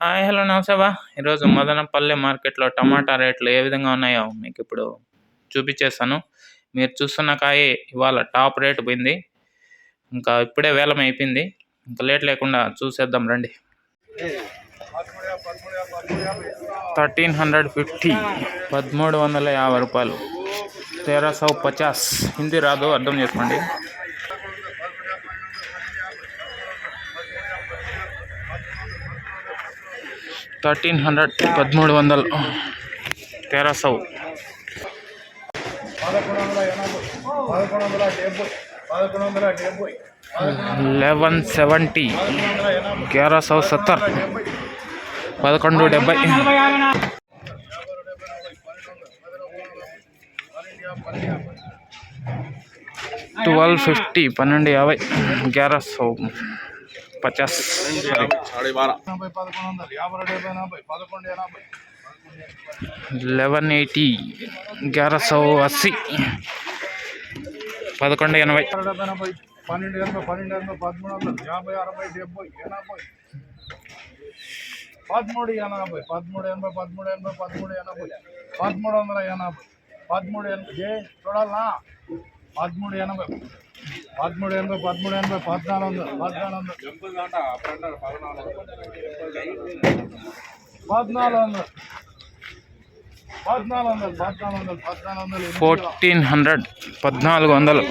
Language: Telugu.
హాయ్ హలో నమస్తే బా ఈరోజు మదనపల్లె మార్కెట్లో టమాటా రేట్లు ఏ విధంగా ఉన్నాయో మీకు ఇప్పుడు చూపించేస్తాను. మీరు చూస్తున్న కాయ ఇవాళ టాప్ రేట్ పోయింది. ఇంకా ఇప్పుడే వేలం అయిపోయింది. ఇంకా లేట్ లేకుండా చూసేద్దాం రండి. థర్టీన్ హండ్రెడ్ ఫిఫ్టీ పదమూడు వందల యాభై రూపాయలు. తేరా సౌ పచాస్. హిందీ రాదు అర్థం చేసుకోండి. థర్టీన్ హండ్రెడ్ పదమూడు వందలు తేరా సౌ. పదకొండు వందల ఎనభై పదకొండు వందల డెబ్బై పదకొండు వందల డెబ్బై లెవెన్ సెవెంటీ పదకొండు వందల ఎనభై గ్యారా సౌ సత్తర్. పదకొండు డెబ్బై. ట్వెల్వ్ ఫిఫ్టీ పన్నెండు యాభై గ్యారా సౌ. పచాస్. సారీ ఎనభై పదకొండు వందలు యాభై డెబ్బై ఎనభై పదకొండు ఎనభై లెవెన్ ఎయిటీ గ్యారా సౌ అస్సీ. పదకొండు ఎనభై. డెబ్బై ఎనభై పన్నెండు ఎనభై పన్నెండు ఎనభై పదమూడు వందలు యాభై అరవై డెబ్బై ఎనభై పదమూడు ఎనభై పదమూడు ఎనభై పదమూడు ఎనభై పదమూడు ఎనభై పదమూడు వందల ఎనభై పదమూడు ఎనభై ఏ చూడాలనా? పదమూడు ఎనభై. పదమూడు ఎనభై పదమూడు ఎనభై పద్నాలుగు వందలు. పద్నాలుగు వందలు. పద్నాలుగు వందలు పద్నాలుగు వందలు పద్నాలుగు వందలు పద్నాలుగు వందలు. ఫోర్టీన్ హండ్రెడ్ పద్నాలుగు వందలు.